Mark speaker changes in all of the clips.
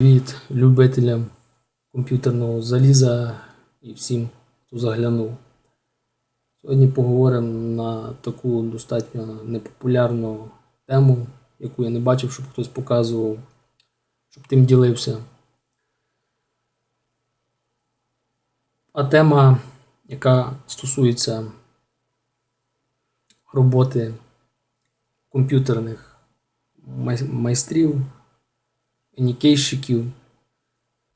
Speaker 1: Привіт любителям комп'ютерного заліза і всім, хто заглянув. Сьогодні поговоримо на таку достатньо непопулярну тему, яку я не бачив, щоб хтось показував, щоб тим ділився. А тема, яка стосується роботи комп'ютерних майстрів, нікейщиків,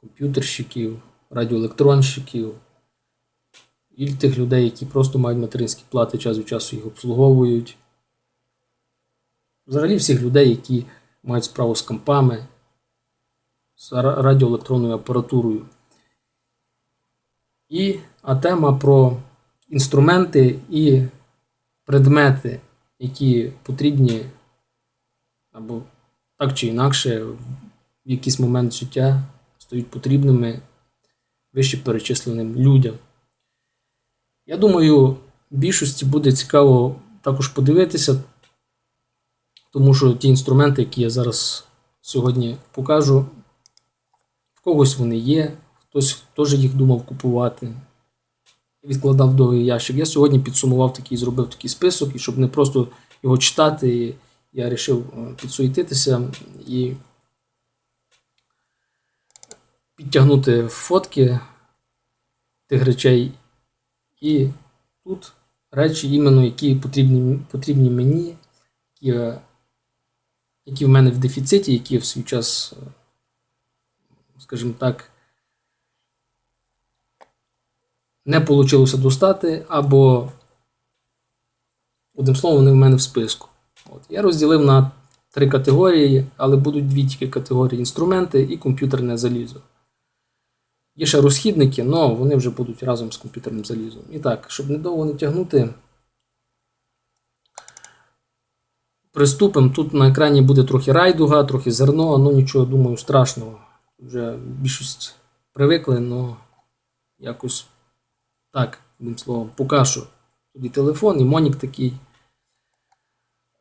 Speaker 1: комп'ютерщиків, радіоелектронщиків і тих людей, які просто мають материнські плати, час від часу їх обслуговують. Взагалі всіх людей, які мають справу з компами, з радіоелектронною апаратурою. І а тема про інструменти і предмети, які потрібні або так чи інакше в якийсь момент життя стають потрібними вище перечисленим людям. Я думаю, більшості буде цікаво також подивитися, тому що ті інструменти, які я зараз сьогодні покажу, в когось вони є, хтось теж їх думав купувати, відкладав довгий ящик. Я сьогодні підсумував такий, зробив такий список, і щоб не просто його читати, я вирішив підсуетитися і підтягнути фотки тих речей. І тут речі, іменно, які потрібні, потрібні мені, які, які в мене в дефіциті, які в свій час, скажімо так, не вийшло достати, або, одним словом, вони в мене в списку. От. Я розділив на три категорії, але будуть дві тільки категорії інструменти і комп'ютерне залізо. Є ще розхідники, але вони вже будуть разом з комп'ютерним залізом. І так, щоб недовго не тягнути, приступимо. Тут на екрані буде трохи райдуга, трохи зерно, ну нічого, думаю, страшного. Вже більшість привикли, але якось так, одним словом, покажу. Тут телефон, і монік такий.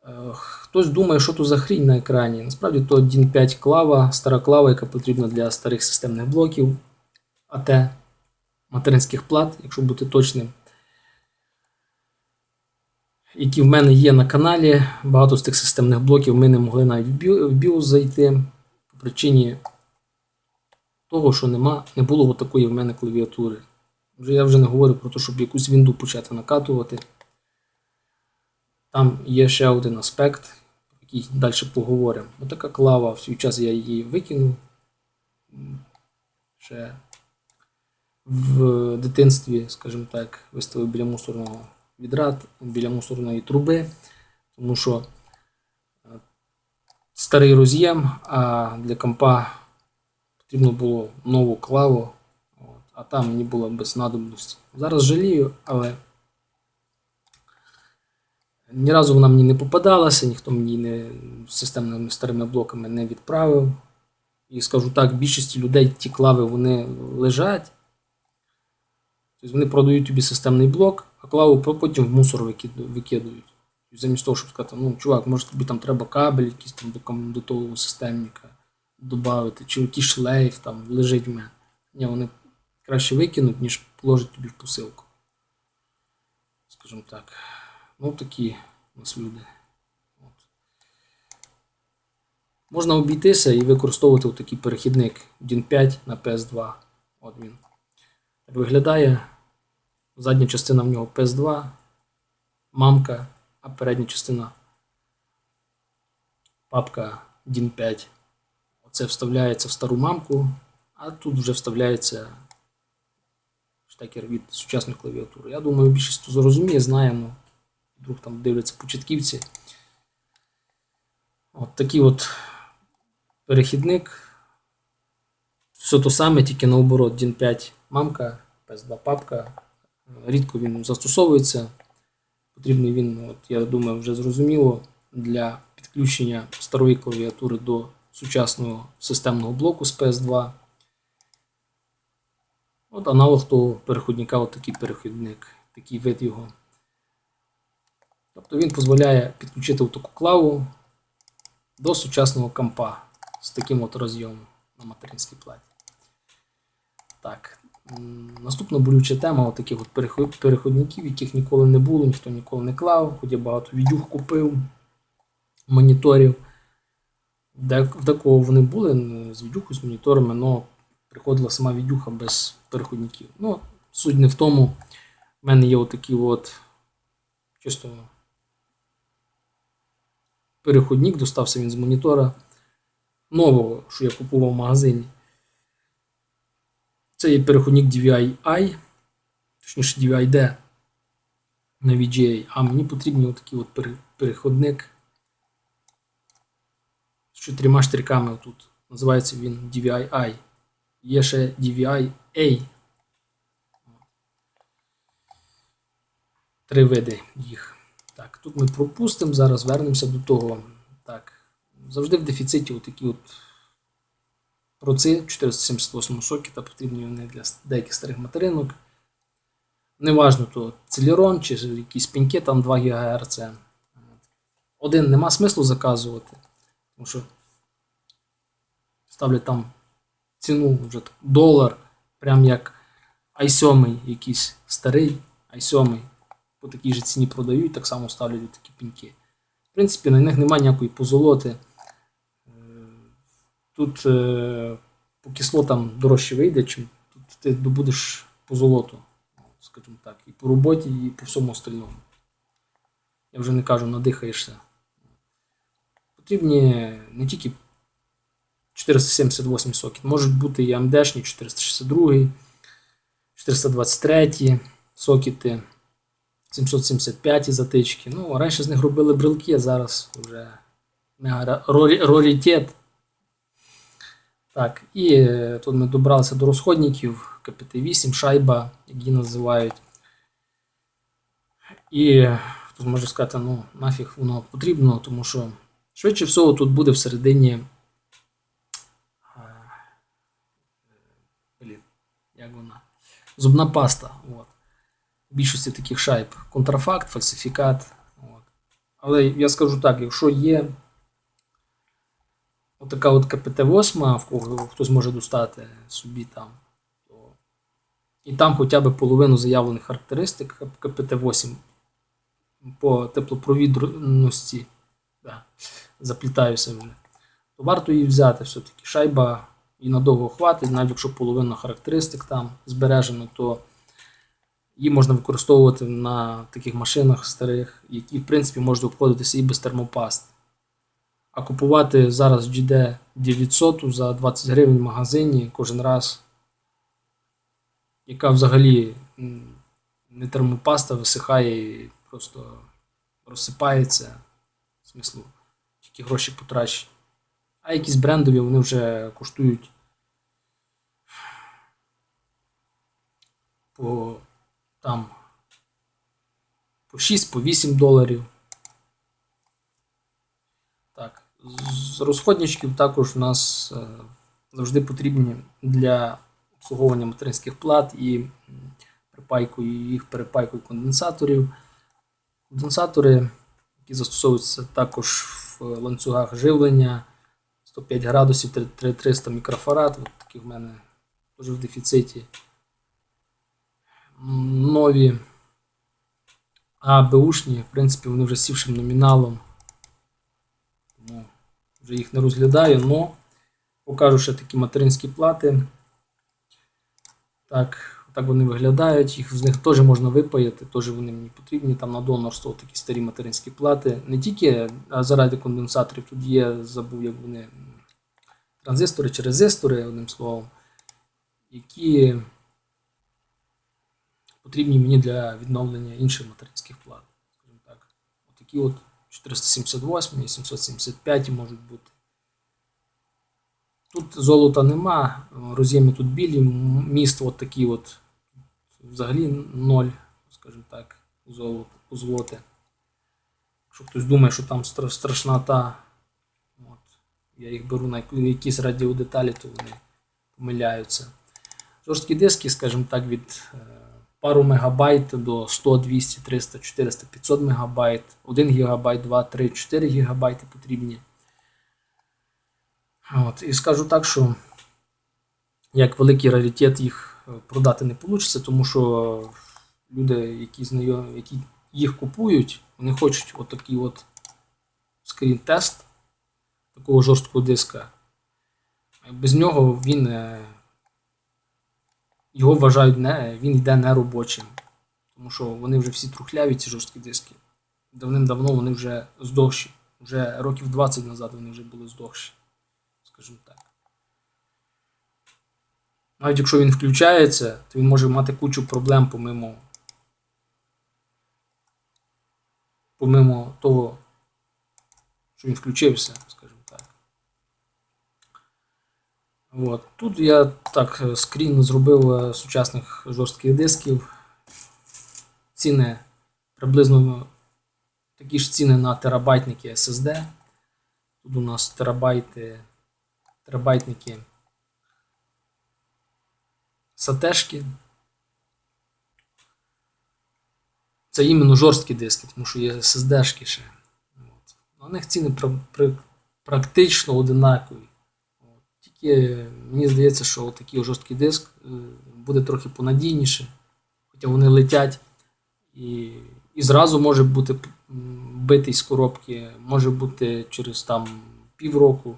Speaker 1: Е, Хтось думає, що то за хрінь на екрані. Насправді то 1.5 клава, стара клава, яка потрібна для старих системних блоків. АТ материнських плат, якщо бути точним. Які в мене є на каналі. Багато з тих системних блоків ми не могли навіть в BIOS зайти по причині того, що нема, не було такої в мене клавіатури. Я вже не говорю про те, щоб якусь вінду почати накатувати. Там є ще один аспект, який далі поговоримо. Отака клава, в свій час я її викинув. Ще в дитинстві, скажімо так, виставив біля мусорного відра, біля мусорної труби, тому що е, старий роз'єм, а для компа потрібно було нову клаву, от, а там мені було без надобності. Зараз жалію, але ні разу вона мені не попадалася, ніхто мені не системними старими блоками не відправив. І скажу так, більшості людей ті клави вони лежать. Тобто вони продають тобі системний блок, а клаву потім в мусор викидують. Тобто замість того, щоб сказати, ну, чувак, може тобі там треба кабель якийсь там до, до того системника додати, чи якийсь шлейф там лежить в мене. Ні, вони краще викинуть, ніж положать тобі в посилку. Скажімо так. Ну, такі у нас люди. От. Можна обійтися і використовувати такий перехідник DIN 5 на PS2. От він. Виглядає. Задня частина в нього PS2, мамка, а передня частина папка DIN 5. Оце вставляється в стару мамку, а тут вже вставляється штекер від сучасної клавіатури. Я думаю, більшість зрозуміє, знає, ну, вдруг там дивляться початківці. От такий от перехідник. Все то саме, тільки наоборот, DIN 5 мамка, PS2 папка. Рідко він застосовується. Потрібний він, от, я думаю, вже зрозуміло, для підключення старої клавіатури до сучасного системного блоку з PS2. От аналог того переходника, от такий перехідник, такий вид його. Тобто він дозволяє підключити таку клаву до сучасного компа з таким от розйомом. на материнській платі. Так. Наступна болюча тема таких от переходників, яких ніколи не було, ніхто ніколи не клав, хоч я багато відюх купив, моніторів. В декого вони були з відюхою, з моніторами, але приходила сама відюха без переходників. Ну, суть не в тому. В мене є отакий от чисто переходник, достався він з монітора нового, що я купував в магазині. Це є переходник DVI-I, точніше DVI-D на VGA, а мені потрібен отакий от переходник з чотирма штриками отут. Називається він DVI-I. Є ще DVI-A. Три види їх. Так, тут ми пропустимо, зараз вернемося до того. Так, завжди в дефіциті отакі от проци 478 сокета, потрібні вони для деяких старих материнок. Неважно, то Celeron чи якісь пеньки, там 2 ГГц. Один нема смислу заказувати, тому що ставлять там ціну вже долар, прям як i7 якийсь старий, i7 по такій же ціні продають, так само ставлять такі пеньки. В принципі, на них немає ніякої позолоти. Тут е, по кислотам дорожче вийде, чим тут ти добудеш позолоту, скажімо так, і по роботі, і по всьому остальному. Я вже не кажу, надихаєшся. Потрібні не тільки 478 сокет, можуть бути і AMD-шні 462, 423 сокети, 775 затички. Ну, раніше з них робили брелки, а зараз вже мега раритет. Так, і е, тут ми добралися до розходників КПТ-8, шайба, як її називають. І тут можу сказати, ну нафіг воно потрібно, тому що швидше всього тут буде всередині. е, як вона? Зубна паста. От. В більшості таких шайб. Контрафакт, фальсифікат. От. Але я скажу так, якщо є отака от КПТ-8, в кого хтось може достати собі там, і там хоча б половину заявлених характеристик КПТ-8 по теплопровідності, да, заплітаюся вже, то варто її взяти все-таки. Шайба і надовго хватить, навіть якщо половина характеристик там збережено, то її можна використовувати на таких машинах старих, які в принципі можуть обходитися і без термопаст. А купувати зараз GD 900 за 20 гривень в магазині кожен раз, яка взагалі не термопаста висихає і просто розсипається. Смислу, тільки гроші потрачені. А якісь брендові вони вже коштують по там по 6, по 8 доларів. Так, з розходничків також у нас е, завжди потрібні для обслуговування материнських плат і м, припайкою їх перепайкою конденсаторів. Конденсатори, які застосовуються також в ланцюгах живлення 105 градусів 3300 мікрофарад. От такі в мене дуже в дефіциті. Нові а Бушні, в принципі, вони вже сівшим номіналом. Вже їх не розглядаю, але покажу ще такі материнські плати. Так, так вони виглядають. Їх з них теж можна випаяти, теж вони мені потрібні. Там на донорство такі старі материнські плати. Не тільки заради конденсаторів, тут є, забув, як вони транзистори чи резистори, одним словом, які потрібні мені для відновлення інших материнських плат. Скажімо так. Отакі от 478 і 775 можуть бути. Тут золота нема, роз'єми тут білі, міст от такі от взагалі ноль, скажімо так, золото, злоти. Якщо хтось думає, що там стра- страшна та, от, я їх беру на якісь радіодеталі, то вони помиляються. Жорсткі диски, скажімо так, від е, пару мегабайт до 100, 200, 300, 400, 500 мегабайт, 1 гігабайт, 2, 3, 4 гігабайти потрібні. От, і скажу так, що як великий раритет їх е, продати не вийде, тому що люди, які знайомі, які їх купують, вони хочуть отакий от скрін-тест такого жорсткого диска. Без нього він е, його вважають не, він йде неробочим. Тому що вони вже всі трухляві, ці жорсткі диски. Давним-давно вони вже здохші. Вже років 20 назад вони вже були здохші. Скажімо так. Навіть якщо він включається, то він може мати кучу проблем помимо, помимо того, що він включився, скажімо так. От. Тут я так е, скрін зробив е, сучасних жорстких дисків. Ціни приблизно такі ж ціни на терабайтники SSD. Тут у нас терабайти, терабайтники сатешки. Це іменно жорсткі диски, тому що є SSD-шки ще. От. На них ціни пр- пр- практично одинакові. От. Мені здається, що такий жорсткий диск е, буде трохи понадійніше, хоча вони летять і, і зразу може бути битий з коробки, може бути через там півроку.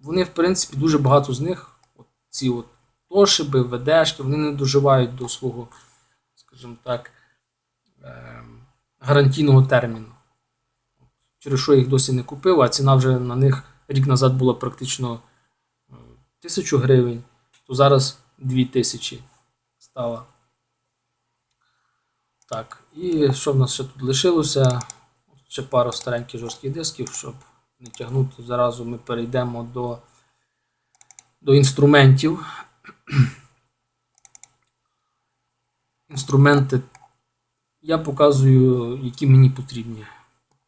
Speaker 1: Вони, в принципі, дуже багато з них, от ці от тошиби, ведешки, вони не доживають до свого, скажімо так, е, гарантійного терміну. Через що я їх досі не купив, а ціна вже на них рік назад була практично 1000 гривень, то зараз 2000 стала. Так, і що в нас ще тут лишилося? Ще пару стареньких жорстких дисків, щоб не тягнути. Заразу ми перейдемо до, до інструментів. Інструменти я показую, які мені потрібні,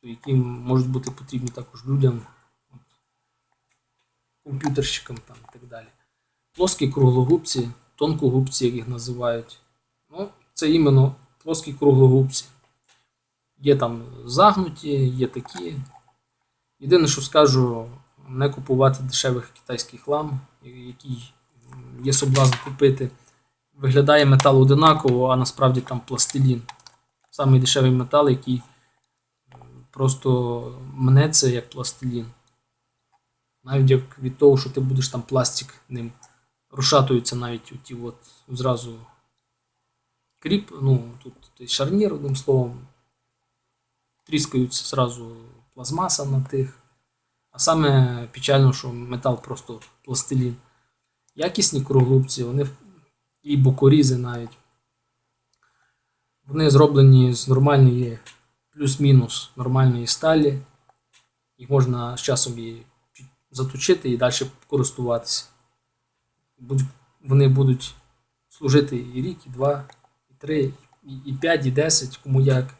Speaker 1: які можуть бути потрібні також людям, комп'ютерщикам там, і так далі. Плоскі круглогубці, тонкогубці, як їх називають. Ну, це іменно плоскі круглогубці. Є там загнуті, є такі. Єдине, що скажу, не купувати дешевих китайський хлам, який є соблазн купити. Виглядає метал одинаково, а насправді там пластилін. Самий дешевий метал, який просто мнеться як пластилін. Навіть як від того, що ти будеш там пластик ним розшатуються навіть оті от зразу кріп, ну тут шарнір, одним словом, тріскаються зразу пластмаса на тих. А саме печально, що метал просто пластилін. Якісні круглубці, вони і бокорізи навіть. Вони зроблені з нормальної плюс-мінус нормальної сталі. Їх можна з часом і заточити і далі користуватися. Вони будуть служити і рік, і два, і три, і, п'ять, і десять, кому як.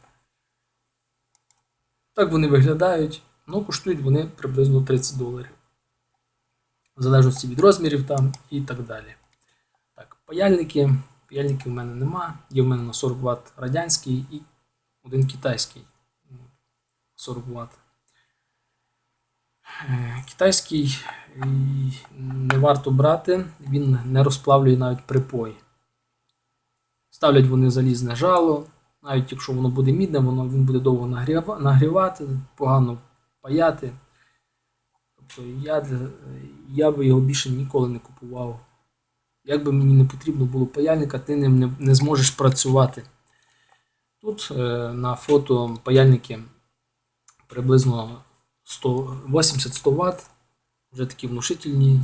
Speaker 1: Так вони виглядають, ну коштують вони приблизно 30 доларів. В залежності від розмірів там і так далі. Так, паяльники. Паяльників в мене нема. Є в мене на 40 Вт радянський і один китайський. ну, 40 Вт. Е, Китайський не варто брати, він не розплавлює навіть припої. Ставлять вони залізне жало, навіть якщо воно буде мідне, воно він буде довго нагрівати, погано паяти. Тобто я, я би його більше ніколи не купував. Як би мені не потрібно було паяльника, ти ним не, не зможеш працювати. Тут е, на фото паяльники приблизно 100 80-100 Вт, вже такі внушительні.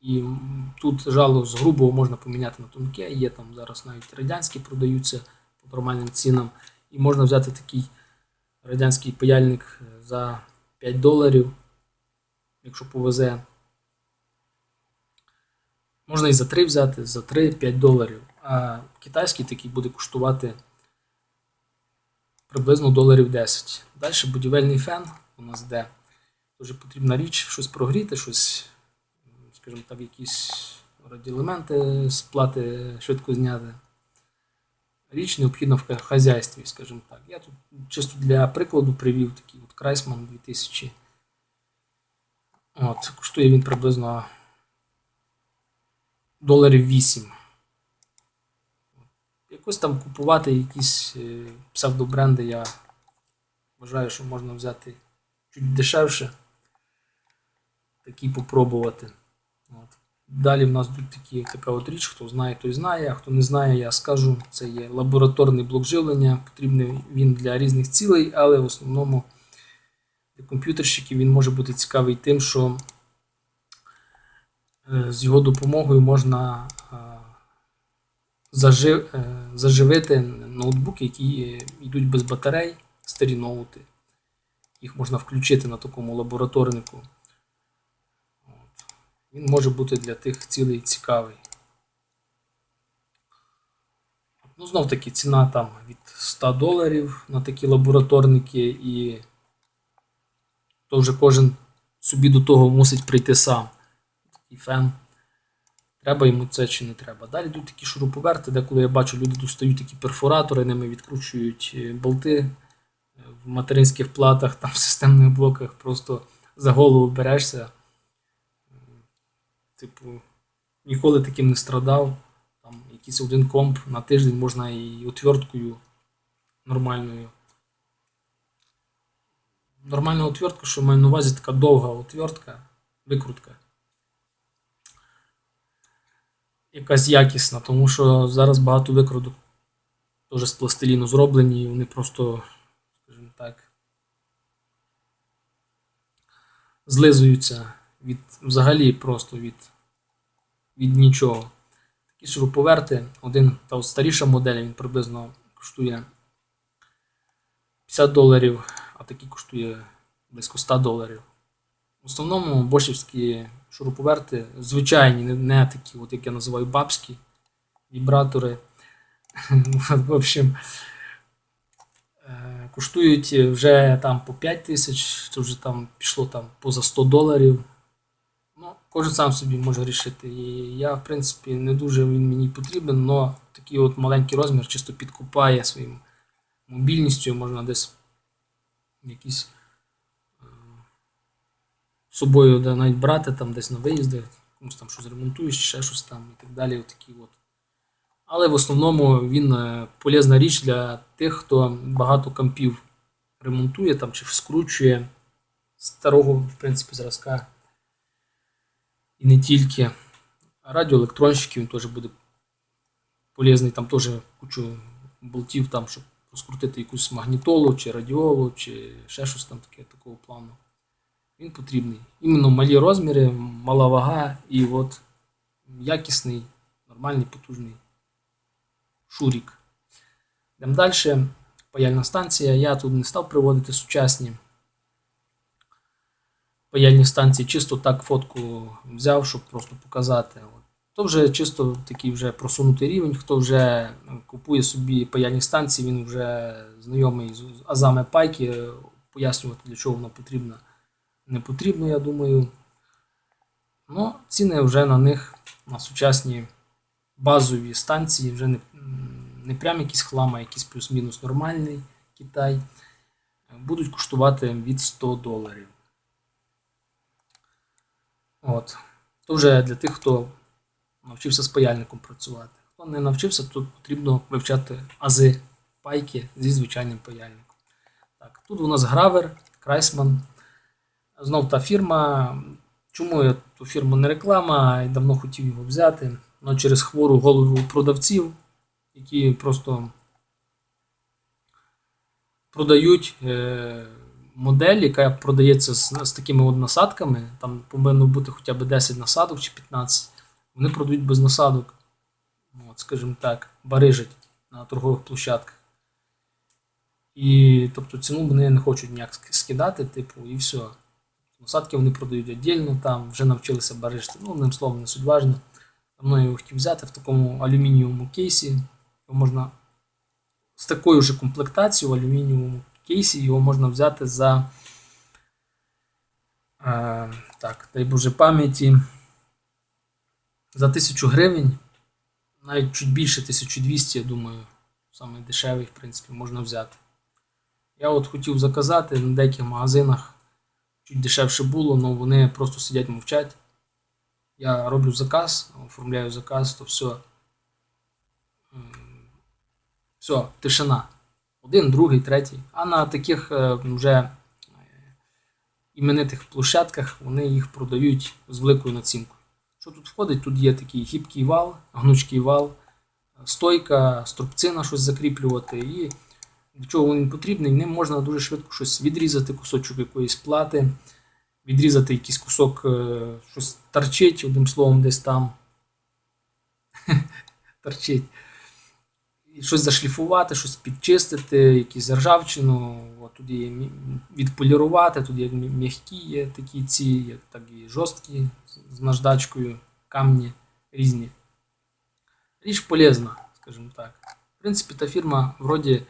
Speaker 1: І тут жало з грубого можна поміняти на тонке. Є там зараз навіть радянські продаються по нормальним цінам. І можна взяти такий радянський паяльник е, за 5 доларів, якщо повезе. Можна і за 3 взяти, за 3-5 доларів. А китайський такий буде коштувати приблизно доларів 10. Далі будівельний фен у нас де. Дуже потрібна річ, щось прогріти, щось, скажімо так, якісь радіоелементи з плати швидко зняти. Річ необхідна в хазяйстві, скажімо так. Я тут чисто для прикладу привів такий от Крайсман 2000. От, коштує він приблизно доларів 8. Якось там купувати якісь е, псевдобренди, я вважаю, що можна взяти чуть дешевше. Такі попробувати. От. Далі в нас тут такі, така от річ, хто знає, той знає, а хто не знає, я скажу. Це є лабораторний блок живлення. Потрібний він для різних цілей, але в основному для комп'ютерщиків він може бути цікавий тим, що е, з його допомогою можна зажив, е, заживити ноутбуки, які йдуть без батарей, старі ноути. Їх можна включити на такому лабораторнику. От. Він може бути для тих цілей цікавий. Ну, знов таки ціна там від 100 доларів на такі лабораторники, і то вже кожен собі до того мусить прийти сам. Такий фен. Треба йому це чи не треба. Далі йдуть такі шуруповерти, де коли я бачу, люди достають такі перфоратори, ними відкручують е, болти е, в материнських платах, там в системних блоках, просто за голову берешся. Типу, ніколи таким не страдав. Там якийсь один комп на тиждень можна і отверткою нормальною. Нормальна отвертка, що маю на увазі така довга отвертка, викрутка. Якась якісна, тому що зараз багато викруток теж з пластиліну зроблені, і вони просто, скажімо так, злизуються від взагалі просто від, від нічого. Такі шуруповерти, один та старіша модель, він приблизно коштує 50 доларів, а такий коштує близько 100 доларів. В основному бошівські шуруповерти звичайні, не, такі, от як я називаю бабські вібратори. В общем, е, коштують вже там по 5 тисяч, це вже там пішло там поза 100 доларів. Ну, кожен сам собі може рішити. І я, в принципі, не дуже він мені потрібен, але такий от маленький розмір чисто підкупає своїм мобільністю, можна десь якісь собою да, навіть брати там десь на виїзди, комусь там щось ремонтуєш, ще щось там і так далі. Отакі от. Але в основному він е, полезна річ для тих, хто багато компів ремонтує там, чи скручує старого, в принципі, зразка. І не тільки. Радіоелектронщиків він теж буде полезний, там теж кучу болтів, там, щоб розкрутити якусь магнітолу, чи радіолу, чи ще щось там таке такого плану. Він потрібний. Іменно малі розміри, мала вага і от якісний, нормальний, потужний шурік. Йдемо далі. Паяльна станція. Я тут не став приводити сучасні паяльні станції, чисто так фотку взяв, щоб просто показати. То вже чисто такий вже просунутий рівень, хто вже купує собі паяльні станції, він вже знайомий з азами пайки, пояснювати, для чого воно потрібно, не потрібно, я думаю. Ну, ціни вже на них, на сучасні базові станції, вже не, не прям якісь хлам, а якийсь плюс-мінус нормальний Китай, будуть коштувати від 100 доларів. От. То вже для тих, хто навчився з паяльником працювати. Хто не навчився, тут потрібно вивчати ази пайки зі звичайним паяльником. Так, Тут у нас гравер, Крайсман. Знов та фірма. Чому я ту фірму не реклама і давно хотів його взяти? Ну, через хвору голову продавців, які просто продають е, модель, яка продається з, з такими от насадками. Там повинно бути хоча б 10 насадок чи 15. Вони продають без насадок. От, скажімо так, барижать на торгових площадках. І тобто ціну вони не хочуть ніяк скидати, типу, і все. Насадки вони продають віддільно, там вже навчилися барижити. Ну, одним словом, не суть важно. Давно я його хотів взяти в такому алюмінієвому кейсі. Його можна з такою ж комплектацією в алюмінієвому кейсі його можна взяти за е, так, дай Боже пам'яті. За 1000 гривень, навіть чуть більше 1200, я думаю, саме дешевий, в принципі, можна взяти. Я от хотів заказати на деяких магазинах, чуть дешевше було, але вони просто сидять мовчать. Я роблю заказ, оформляю заказ, то все. Все, тишина. Один, другий, третій. А на таких е, вже іменитих площадках вони їх продають з великою націнкою. Що тут входить? Тут є такий гібкий вал, гнучкий вал, стойка, струбцина щось закріплювати. І для чого він потрібний? Ним можна дуже швидко щось відрізати, кусочок якоїсь плати, відрізати якийсь кусок, е, щось торчить, одним словом, десь там. торчить. Щось зашліфувати, щось підчистити, якусь ржавчину, от є відполірувати, тут є м'які є такі ці, є так і жорсткі з наждачкою, камні різні. Річ полезна, скажімо так. В принципі, та фірма вроді,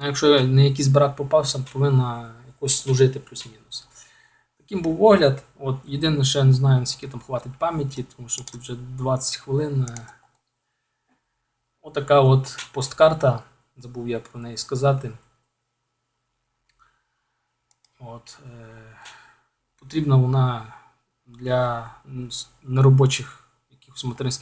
Speaker 1: ну, якщо на якийсь брак попався, повинна якось служити плюс-мінус. Таким був огляд. От, єдине, що я не знаю, наскільки там хватить пам'яті, тому що тут вже 20 хвилин. е, Отака от посткарта, забув я про неї сказати. От, е, потрібна вона для неробочих якихось материнських